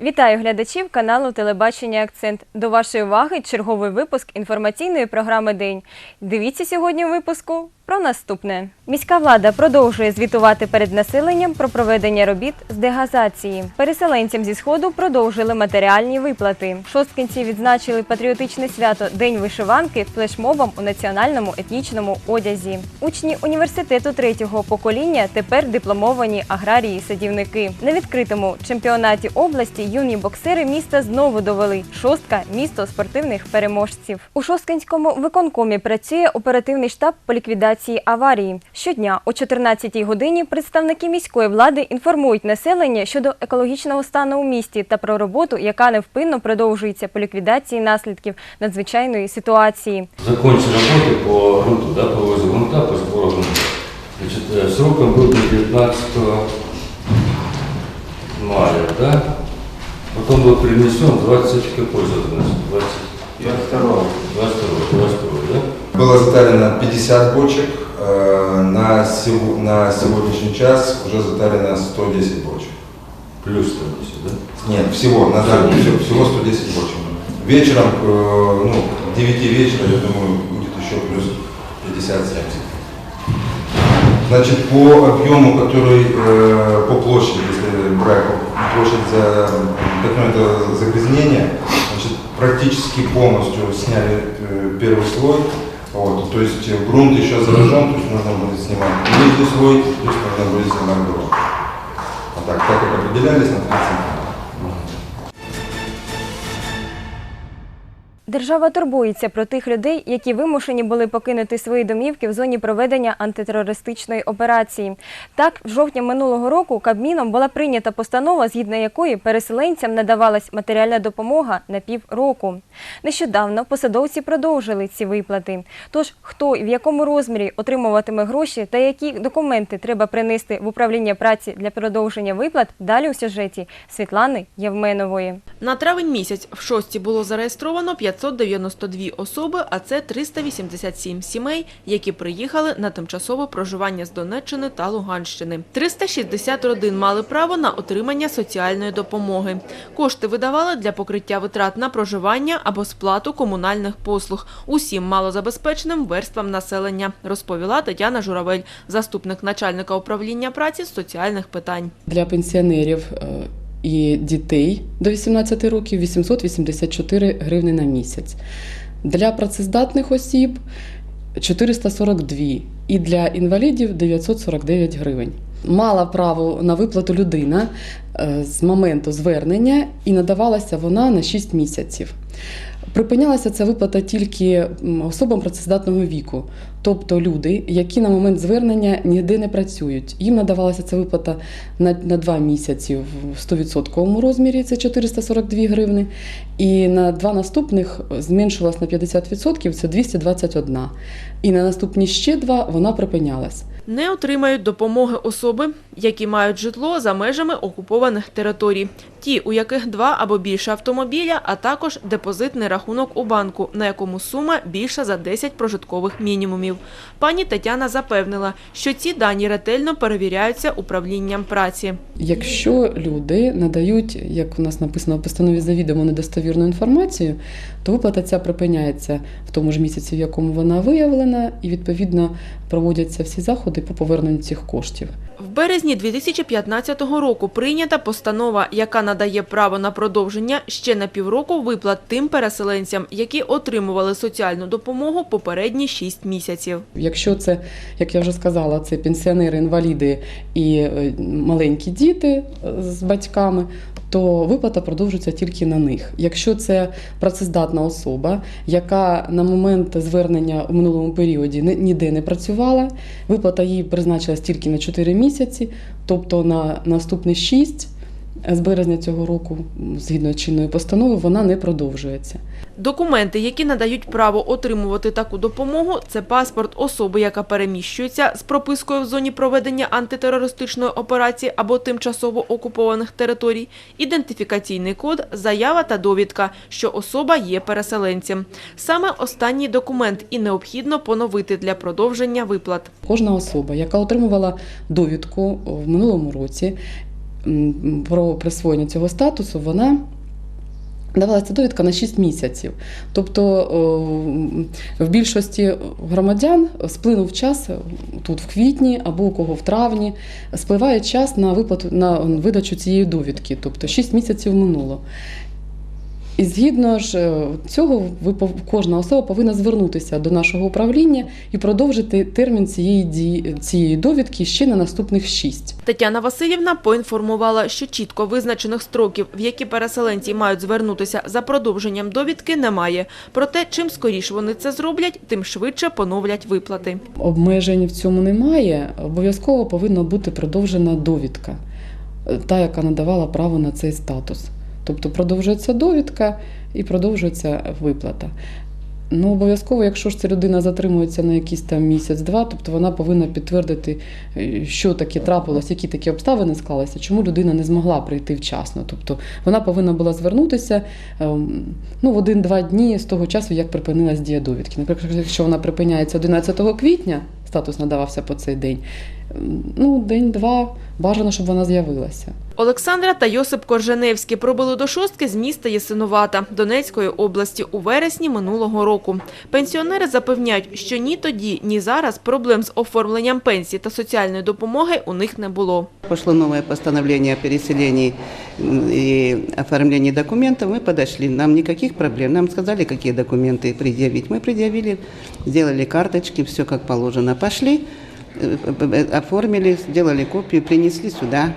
Вітаю глядачів каналу Телебачення Акцент. До вашої уваги черговий випуск інформаційної програми День. Дивіться сьогодні у випуску про наступне. Міська влада продовжує звітувати перед населеннем про проведення робіт з дегазації. Переселенцям зі сходу продовжили матеріальні виплати. Шосткинці відзначили патріотичне свято День вишиванки флешмобом у національному етнічному одязі. Учні університету третього покоління тепер дипломовані аграрії-садівники. На відкритому чемпіонаті області юні боксери міста знову довели шостка місто спортивних переможців. У Шосткинському виконкомі працює оперативний штаб по ліквідації аварії. Щодня о 14-й годині представники міської влади інформують населення щодо екологічного стану у місті та про роботу, яка невпинно продовжується по ліквідації наслідків надзвичайної ситуації. закончили работы по грунту, да, по вывозу грунта, по сбору грунта. Значит, э, сроком был до 19 мая, да? Потом был перенесен 20, какой же это у нас? 20, 22 22, 22, да? Было затарено 50 бочек, э, на, сего- на сегодняшний час уже затарено 110 бочек. Плюс 110, да? Нет, всего, на данный всего, всего 110 бочек. Вечером, э, ну, к 9 вечера, я думаю, будет еще плюс 50-70. Значит, по объему, который э, по площади, если брать площадь за такое это загрязнение, значит, практически полностью сняли э, первый слой. Вот, то есть э, грунт еще заражен, то есть нужно будет снимать нижний слой, плюс нужно будет снимать грунт. А так, так как определялись на 30 Держава турбується про тих людей, які вимушені були покинути свої домівки в зоні проведення антитерористичної операції. Так, в жовтні минулого року Кабміном була прийнята постанова, згідно якої переселенцям надавалась матеріальна допомога на півроку. Нещодавно посадовці продовжили ці виплати. Тож, хто і в якому розмірі отримуватиме гроші та які документи треба принести в управління праці для продовження виплат, далі у сюжеті Світлани Євменової. На травень місяць в шості було зареєстровано 592 особи, а це 387 сімей, які приїхали на тимчасове проживання з Донеччини та Луганщини. 360 родин мали право на отримання соціальної допомоги. Кошти видавали для покриття витрат на проживання або сплату комунальних послуг усім малозабезпеченим верствам населення, розповіла Тетяна Журавель, заступник начальника управління праці з соціальних питань. Для пенсіонерів е, і дітей до 18 років 884 гривни на місяць. Для працездатних осіб 442 і для інвалідів 949 гривень. Мала право на виплату людина е, з моменту звернення і надавалася вона на 6 місяців. Припинялася ця виплата тільки особам працездатного віку, тобто люди, які на момент звернення ніде не працюють. Їм надавалася ця виплата на, на 2 місяці в 100% розмірі, це 442 гривни, і на два наступних зменшилась на 50%, це 221. І на наступні ще два вона припинялась. Не отримають допомоги особи, які мають житло за межами окупованих територій. Ті, у яких два або більше автомобіля, а також депозитний рахунок у банку, на якому сума більша за 10 прожиткових мінімумів. Пані Тетяна запевнила, що ці дані ретельно перевіряються управлінням праці. Якщо люди надають, як у нас написано в постанові завідомо недостовірну інформацію, то виплата ця припиняється в тому ж місяці, в якому вона виявлена, і відповідно проводяться всі заходи по поверненню цих коштів. В березні 2015 року прийнята постанова, яка надає право на продовження ще на півроку виплат тим переселенцям, які отримували соціальну допомогу попередні 6 місяців. Якщо це, як я вже сказала, це пенсіонери, інваліди і е, маленькі діти е, з батьками, то виплата продовжується тільки на них. Якщо це працездатна особа, яка на момент звернення у минулому періоді ні- ніде не працювала, виплата їй призначилась тільки на 4 місяці, тобто на наступні 6 з березня цього року, згідно чинної постанови, вона не продовжується. Документи, які надають право отримувати таку допомогу, це паспорт особи, яка переміщується з пропискою в зоні проведення антитерористичної операції або тимчасово окупованих територій, ідентифікаційний код, заява та довідка, що особа є переселенцем. Саме останній документ і необхідно поновити для продовження виплат. Кожна особа, яка отримувала довідку в минулому році про присвоєння цього статусу, вона давалася довідка на 6 місяців. Тобто в більшості громадян сплинув час тут в квітні або у кого в травні, спливає час на виплату на видачу цієї довідки, тобто 6 місяців минуло. І згідно ж е, цього, ви кожна особа повинна звернутися до нашого управління і продовжити термін цієї дії цієї довідки ще на наступних 6. Тетяна Васильівна поінформувала, що чітко визначених строків, в які переселенці мають звернутися за продовженням довідки, немає. Проте, чим скоріше вони це зроблять, тим швидше поновлять виплати. Обмежень в цьому немає. Обов'язково повинна бути продовжена довідка, е, та, яка надавала право на цей статус. Тобто продовжується довідка і продовжується виплата. Ну, обов'язково, якщо ж ця людина затримується на якийсь там місяць-два, тобто вона повинна підтвердити, е, що таке трапилось, які такі обставини склалися, чому людина не змогла прийти вчасно. Тобто вона повинна була звернутися ем, ну, в один-два дні з того часу, як припинилась дія довідки. Наприклад, якщо вона припиняється 11 квітня, статус надавався по цей день. ем, Ну, день-два бажано, щоб вона з'явилася. Олександра та Йосип Корженевський пробили до шостки з міста Ясинувата Донецької області у вересні минулого року. Пенсіонери запевняють, що ні тоді, ні зараз проблем з оформленням пенсії та соціальної допомоги у них не було. Пошло новое постановление о переселении м, и оформлении документов. Мы подошли, нам никаких проблем. Нам сказали, какие документы предъявить. Мы предъявили, сделали карточки, все как положено. Пошли, э, э, оформили, сделали копию, принесли сюда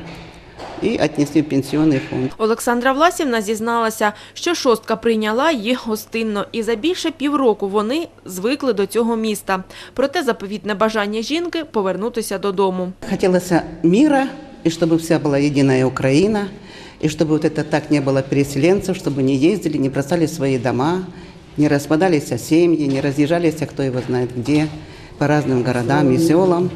и отнесли в пенсионный фонд. Олександра Власівна зізналася, що шостка прийняла їх гостинно, і за більше півроку вони звикли до цього міста. Проте заповітне бажання жінки повернутися додому. Хотелось мира, и чтобы вся была единая Украина, и чтобы вот это так не было переселенцев, чтобы не ездили, не бросали свои дома, не распадались семьи, не разъезжались, а кто его знает где, по разным городам и селам.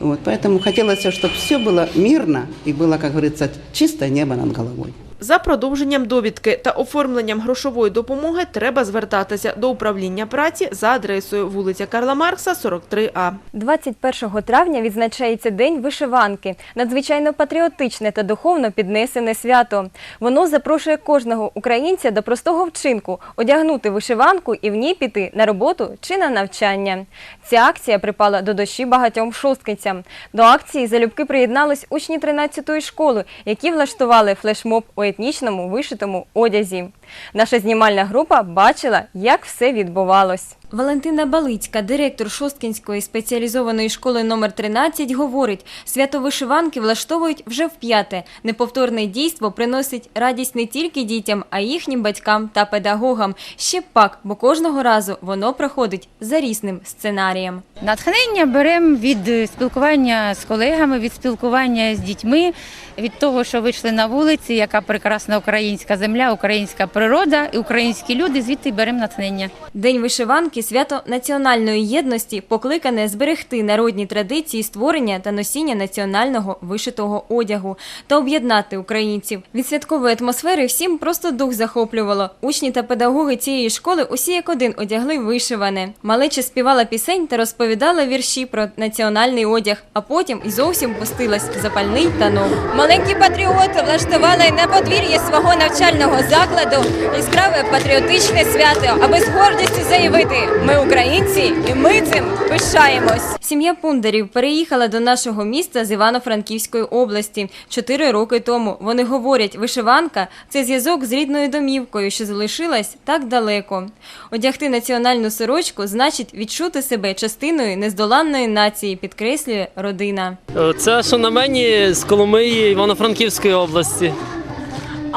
Вот, поэтому хотелось, чтобы все было мирно и было, как говорится, чистое небо над головой. За продовженням довідки та оформленням грошової допомоги треба звертатися до управління праці за адресою вулиця Карла Маркса, 43А. 21 травня відзначається День вишиванки, надзвичайно патріотичне та духовно піднесене свято. Воно запрошує кожного українця до простого вчинку одягнути вишиванку і в ній піти на роботу чи на навчання. Ця акція припала до душі багатьом шосткинцям. До акції залюбки приєднались учні 13-ї школи, які влаштували флешмоб у етнічному вишитому одязі. Наша знімальна група бачила, як все відбувалось. Валентина Балицька, директор Шосткінської спеціалізованої школи номер 13, говорить, свято вишиванки влаштовують вже вп'яте. Неповторне дійство приносить радість не тільки дітям, а й їхнім батькам та педагогам. Ще пак, бо кожного разу воно проходить за різним сценарієм. Натхнення беремо від спілкування з колегами, від спілкування з дітьми, від того, що вийшли на вулиці, яка прекрасна українська земля, українська природа і українські люди. Звідти беремо натхнення. День вишиванки свято національної єдності покликане зберегти народні традиції створення та носіння національного вишитого одягу та об'єднати українців. Від святкової атмосфери всім просто дух захоплювало. Учні та педагоги цієї школи усі як один одягли вишиване. Малеча співала пісень та розповідала вірші про національний одяг, а потім і зовсім пустилась в запальний танок. Маленькі патріоти влаштували на подвір'ї свого навчального закладу яскраве патріотичне свято, аби з гордістю заявити: ми українці, і ми цим пишаємось. Сім'я Пундарів переїхала до нашого міста з Івано-Франківської області чотири роки тому. Вони говорять, вишиванка це зв'язок з рідною домівкою, що залишилась так далеко. Одягти національну сорочку значить відчути себе частиною нездоланної нації, підкреслює родина. Це що на мені з Коломиї Івано-Франківської області.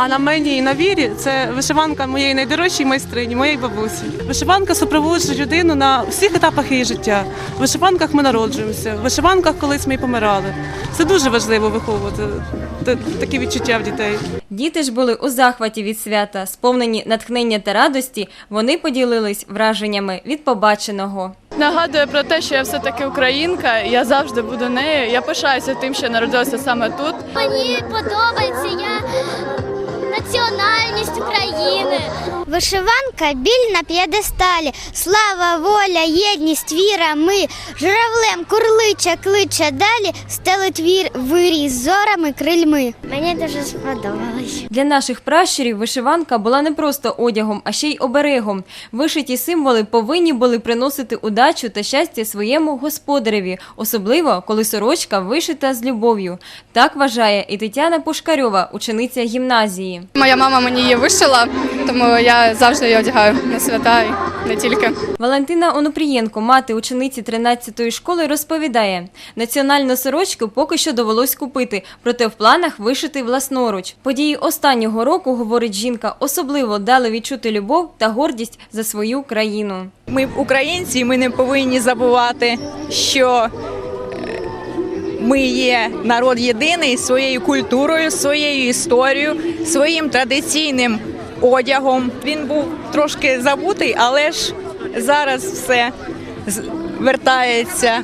А на мені і на вірі це вишиванка моєї найдорожчої майстрині, моєї бабусі. Вишиванка супроводжує людину на всіх етапах її життя. В вишиванках ми народжуємося, в вишиванках колись ми й помирали. Це дуже важливо виховувати такі відчуття в дітей. Діти ж були у захваті від свята, сповнені натхнення та радості. Вони поділились враженнями від побаченого. Нагадує про те, що я все-таки українка, я завжди буду нею. Я пишаюся тим, що народилася саме тут. Мені подобається я національність України. Вишиванка біль на п'єдесталі. Слава, воля, єдність, віра, ми. Журавлем курлича кличе далі, стелить вір виріз зорами крильми. Мені дуже сподобалось. Для наших пращурів вишиванка була не просто одягом, а ще й оберегом. Вишиті символи повинні були приносити удачу та щастя своєму господареві, особливо коли сорочка вишита з любов'ю. Так вважає і Тетяна Пушкарьова, учениця гімназії. Моя мама мені її вишила, тому я завжди її одягаю на свята і не тільки. Валентина Онопрієнко, мати учениці 13-ї школи, розповідає: національну сорочку поки що довелось купити, проте в планах вишити власноруч. Події останнього року, говорить жінка, особливо дали відчути любов та гордість за свою країну. Ми українці, і ми не повинні забувати, що е, ми є народ єдиний своєю культурою, своєю історією, своїм традиційним одягом. Він був трошки забутий, але ж зараз все вертається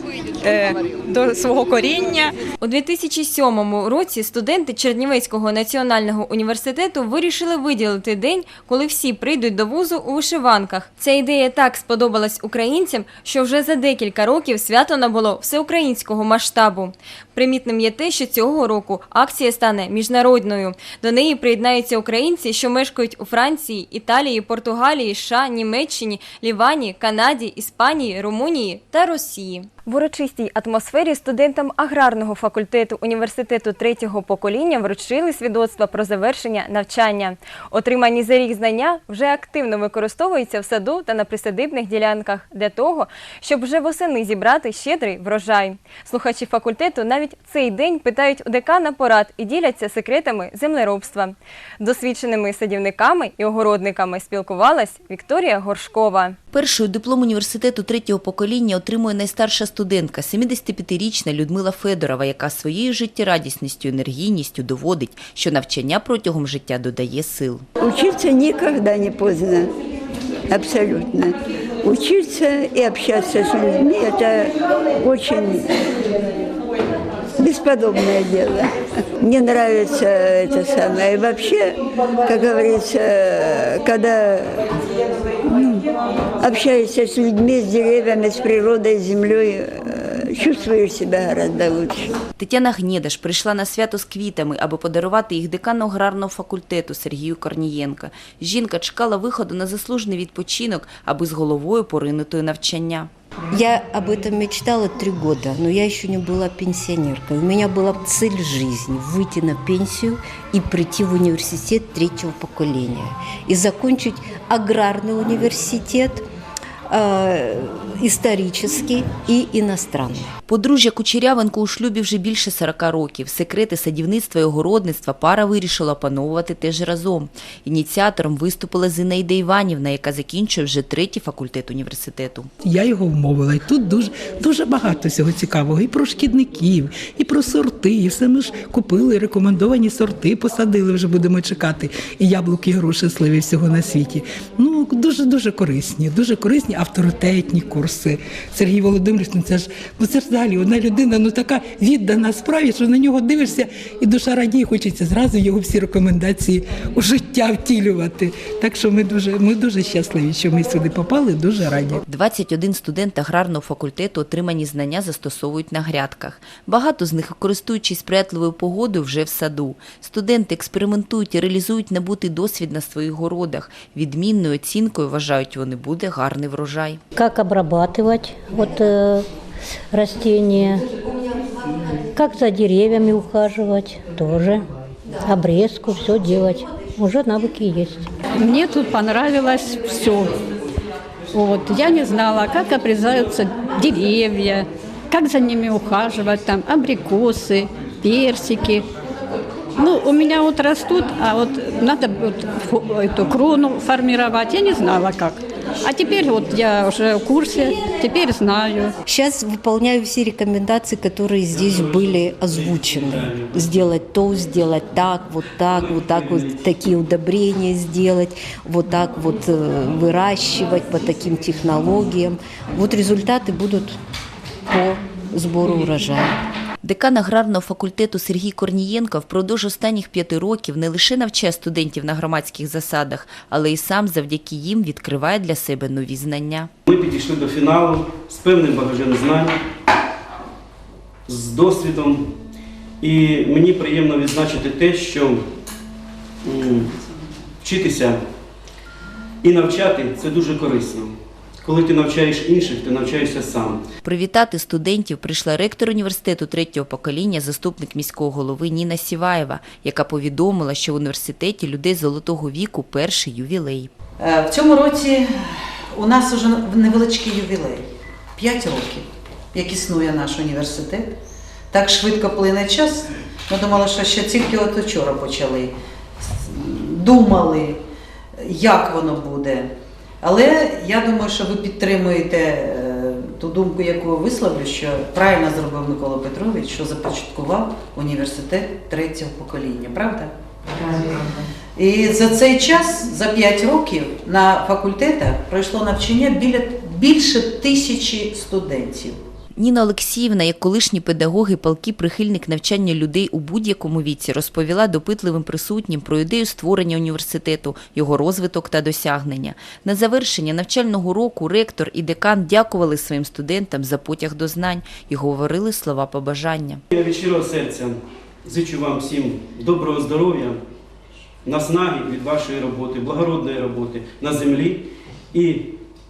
до свого коріння. У 2007 році студенти Чернівецького національного університету вирішили виділити день, коли всі прийдуть до вузу у вишиванках. Ця ідея так сподобалась українцям, що вже за декілька років свято набуло всеукраїнського масштабу. Примітним є те, що цього року акція стане міжнародною. До неї приєднаються українці, що мешкають у Франції, Італії, Португалії, США, Німеччині, Лівані, Канаді, Іспанії, Румунії та Росії. В урочистій атмосфері студентам аграрного факультету університету третього покоління вручили свідоцтва про завершення навчання. Отримані за рік знання вже активно використовуються в саду та на присадибних ділянках для того, щоб вже восени зібрати щедрий врожай. Слухачі факультету навіть цей день питають у декана порад і діляться секретами землеробства. Досвідченими садівниками і огородниками спілкувалась Вікторія Горшкова. Першою диплом університету третього покоління отримує найстарша студентка, 75-річна Людмила Федорова, яка своєю життєрадісністю, енергійністю доводить, що навчання протягом життя додає сил. Учиться ніколи не поздно. Абсолютно. Учиться і общаться з людьми – це очень бесподобное дело. Мне нравится это самое. И вообще, как говорится, когда ну, общаешься с людьми, с деревьями, с природой, с землей, э, чувствуешь себя гораздо лучше. Тетяна Гнєдаш прийшла на свято з квітами, аби подарувати їх декану аграрного факультету Сергію Корнієнка. Жінка чекала виходу на заслужений відпочинок, аби з головою поринути у навчання. Я об этом мечтала три года, но я еще не была пенсионеркой. У меня была цель жизни – выйти на пенсию и прийти в университет третьего поколения. И закончить аграрный университет, э, исторический и иностранный. Подружжя Кучерявенко у шлюбі вже більше 40 років. Секрети садівництва і огородництва пара вирішила опановувати теж разом. Ініціатором виступила Зинаїда Іванівна, яка закінчує вже третій факультет університету. Я його вмовила. І тут дуже, дуже багато всього цікавого. І про шкідників, і про сорти. І все ми ж купили рекомендовані сорти, посадили, вже будемо чекати. І яблуки, і груші, сливи всього на світі. Ну, дуже-дуже корисні, дуже корисні авторитетні курси. Сергій Володимирович, ну це ж, ну це ж взагалі одна людина, ну така віддана справі, що на нього дивишся, і душа радіє, хочеться зразу його всі рекомендації у життя втілювати. Так що ми дуже, ми дуже щасливі, що ми сюди попали, дуже раді. 21 студент аграрного факультету отримані знання застосовують на грядках. Багато з них, користуючись сприятливою погодою, вже в саду. Студенти експериментують і реалізують набутий досвід на своїх городах. Відмінною оцінкою вважають вони буде гарний врожай. Как обрабатывать вот, э, растения, как за деревьями ухаживать тоже, обрезку, все делать. Уже навыки есть. Мне тут понравилось все. Вот. Я не знала, как обрезаются деревья, как за ними ухаживать, там абрикосы, персики. Ну, у меня вот растут, а вот надо вот эту крону формировать. Я не знала как. А теперь вот я уже в курсе, теперь знаю. Сейчас выполняю все рекомендации, которые здесь были озвучены. Сделать то, сделать так, вот так, вот так вот такие удобрения сделать, вот так вот э, выращивать по таким технологиям. Вот результаты будут по сбору урожая. Декан аграрного факультету Сергій Корнієнко впродовж останніх п'яти років не лише навчає студентів на громадських засадах, але й сам завдяки їм відкриває для себе нові знання. Ми підійшли до фіналу з певним багажем знань, з досвідом. І мені приємно відзначити те, що вчитися і навчати це дуже корисно. Коли ти навчаєш інших, ти навчаєшся сам. Привітати студентів прийшла ректор університету третього покоління, заступник міського голови Ніна Сіваєва, яка повідомила, що в університеті людей золотого віку перший ювілей. Е, В цьому році у нас вже невеличкий ювілей 5 років, як існує наш університет. Так швидко плине час. Ми думали, що ще тільки от вчора почали. Думали, як воно буде. Але я думаю, що ви підтримуєте е, ту думку, яку я висловлю, що правильно зробив Микола Петрович, що започаткував університет третього покоління, правда? І за цей час, за 5 років, на факультетах пройшло навчання біля більше тисячі студентів. Ніна Олексіївна, як колишній педагог і прихильник навчання людей у будь-якому віці, розповіла допитливим присутнім про ідею створення університету, його розвиток та досягнення. На завершення навчального року ректор і декан дякували своїм студентам за потяг до знань і говорили слова побажання. Я від щирого серця зичу вам всім доброго здоров'я, наснаги від вашої роботи, благородної роботи на землі. І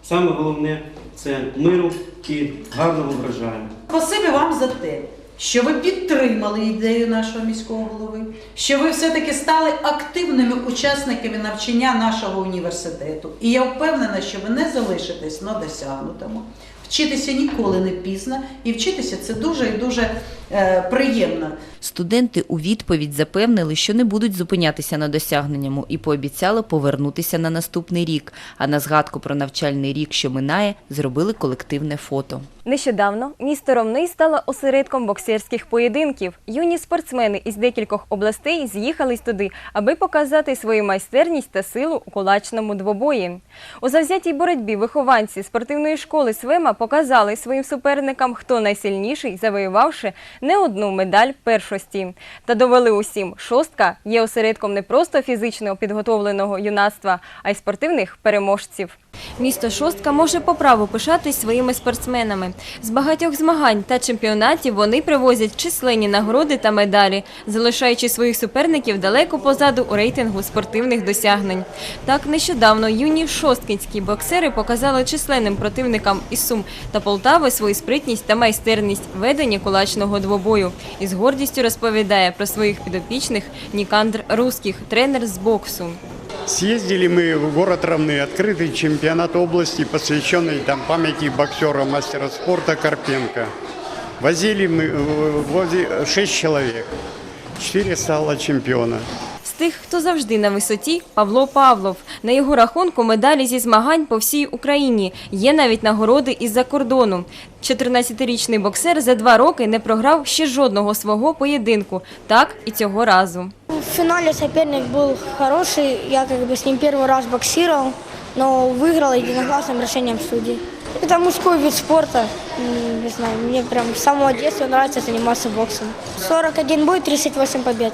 саме головне це миру і гарного врожаю. Спасибі вам за те, що ви підтримали ідею нашого міського голови, що ви все-таки стали активними учасниками навчання нашого університету. І я впевнена, що ви не залишитесь на досягнутому. Вчитися ніколи не пізно, і вчитися це дуже і дуже е, приємно. Студенти у відповідь запевнили, що не будуть зупинятися на досягненному і пообіцяли повернутися на наступний рік. А на згадку про навчальний рік, що минає, зробили колективне фото. Нещодавно місто Ромни стало осередком боксерських поєдинків. Юні спортсмени із декількох областей з'їхались туди, аби показати свою майстерність та силу у кулачному двобої. У завзятій боротьбі вихованці спортивної школи Свема показали своїм суперникам, хто найсильніший, завоювавши не одну медаль першості. Та довели усім, шостка є осередком не просто фізично підготовленого юнацтва, а й спортивних переможців. Місто Шостка може по праву пишатись своїми спортсменами. З багатьох змагань та чемпіонатів вони привозять численні нагороди та медалі, залишаючи своїх суперників далеко позаду у рейтингу спортивних досягнень. Так нещодавно юні шосткінські боксери показали численним противникам із Сум та Полтави свою спритність та майстерність ведення кулачного двобою. І з гордістю розповідає про своїх підопічних Нікандр Руських, тренер з боксу. Съездили мы в город Равны, открытый чемпионат области, посвященный там памяти боксера, мастера спорта Карпенко. Возили мы э, вози- шесть человек, четыре стало чемпиона. З тих, хто завжди на висоті, Павло Павлов. На його рахунку медалі зі змагань по всій Україні. Є навіть нагороди із-за кордону. 14-річний боксер за два роки не програв ще жодного свого поєдинку. Так і цього разу. В финале соперник был хороший, я как бы с ним первый раз боксировал, но выиграл единогласным решением судей. Это мужской вид спорта, М, не знаю, мне прям с самого детства нравится заниматься боксом. 41 бой, 38 побед.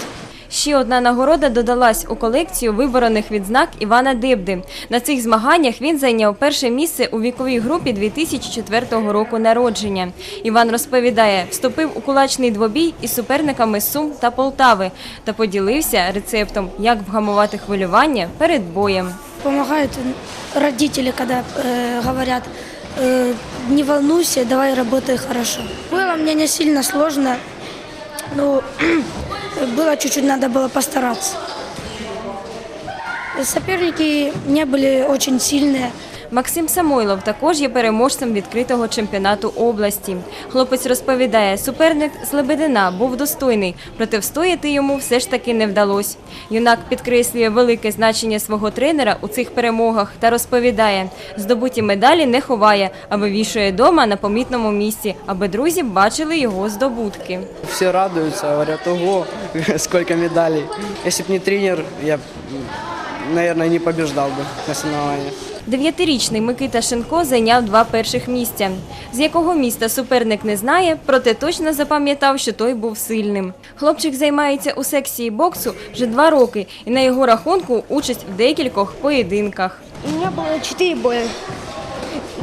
Ще одна нагорода додалась у колекцію виборених відзнак Івана Дибди. На цих змаганнях він зайняв перше місце у віковій групі 2004 року народження. Іван розповідає, вступив у кулачний двобій із суперниками з Сум та Полтави та поділився рецептом, як вгамувати хвилювання перед боєм. Помогают родители, когда э, говорят, э, не волнуйся, давай работай хорошо. Было мне не сильно сложно, но было чуть-чуть, надо было постараться. Соперники не были очень сильные. Максим Самойлов також є переможцем відкритого чемпіонату області. Хлопець розповідає, суперник з Лебедина був достойний, проте встояти йому все ж таки не вдалося. Юнак підкреслює велике значення свого тренера у цих перемогах та розповідає, здобуті медалі не ховає, а вивішує дома на помітному місці, аби друзі бачили його здобутки. Все радуются, говорят, ого, сколько медалей. Если бы не тренер, я, наверное, не побеждал бы на соревнованиях. Дев'ятирічний Микита Шинко зайняв два перших місця. З якого міста суперник не знає, проте точно запам'ятав, що той був сильним. Хлопчик займається у секції боксу вже два роки і на його рахунку участь в декількох поєдинках. У меня было четыре боя.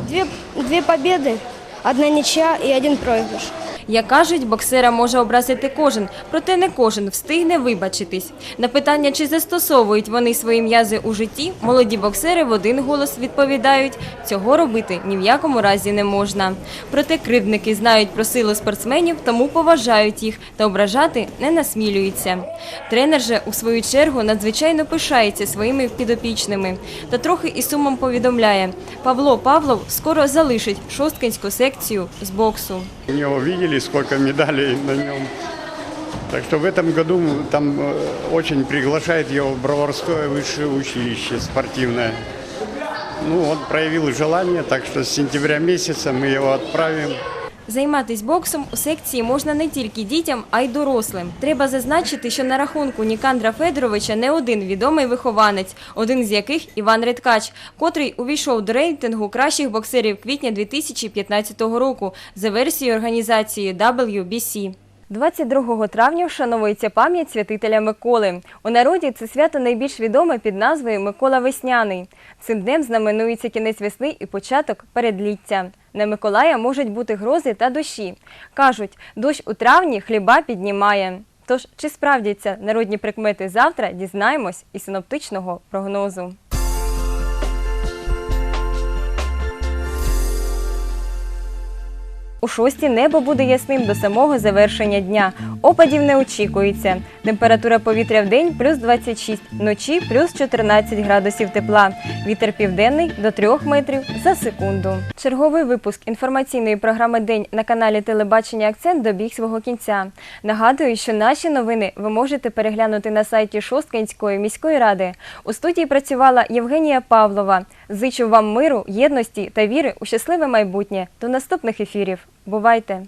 Две, две победы, одна ничья и один проигрыш. Як кажуть, боксера може образити кожен, проте не кожен встигне вибачитись. На питання, чи застосовують вони свої м'язи у житті, молоді боксери в один голос відповідають, цього робити ні в якому разі не можна. Проте кривдники знають про силу спортсменів, тому поважають їх та ображати не насмілюються. Тренер же, у свою чергу, надзвичайно пишається своїми підопічними та трохи із сумом повідомляє, Павло Павлов скоро залишить шосткинську секцію з боксу. У него сколько медалей на нем. Так что в этом году там э, очень приглашает его Броварское высшее училище спортивное. Ну, он проявил желание, так что с сентября месяца мы его отправим Займатись боксом у секції можна не тільки дітям, а й дорослим. Треба зазначити, що на рахунку Нікандра Федоровича не один відомий вихованець, один з яких Іван Редкач, котрий увійшов до рейтингу кращих боксерів квітня 2015 року за версією організації WBC. 22 травня вшановується пам'ять святителя Миколи. У народі це свято найбільш відоме під назвою Микола Весняний. Цим днем знаменується кінець весни і початок передліття. На Миколая можуть бути грози та дощі. Кажуть, дощ у травні хліба піднімає. Тож, чи справдяться народні прикмети завтра, дізнаємось із синоптичного прогнозу. У шості небо буде ясним до самого завершення дня. Опадів не очікується. Температура повітря в день плюс 26, вночі плюс 14 градусів тепла. Вітер південний до 3 метрів за секунду. Черговий випуск інформаційної програми День на каналі Телебачення Акцент добіг свого кінця. Нагадую, що наші новини ви можете переглянути на сайті Шосткинської міської ради. У студії працювала Євгенія Павлова. Зичу вам миру, єдності та віри у щасливе майбутнє. До наступних ефірів. Бувайте!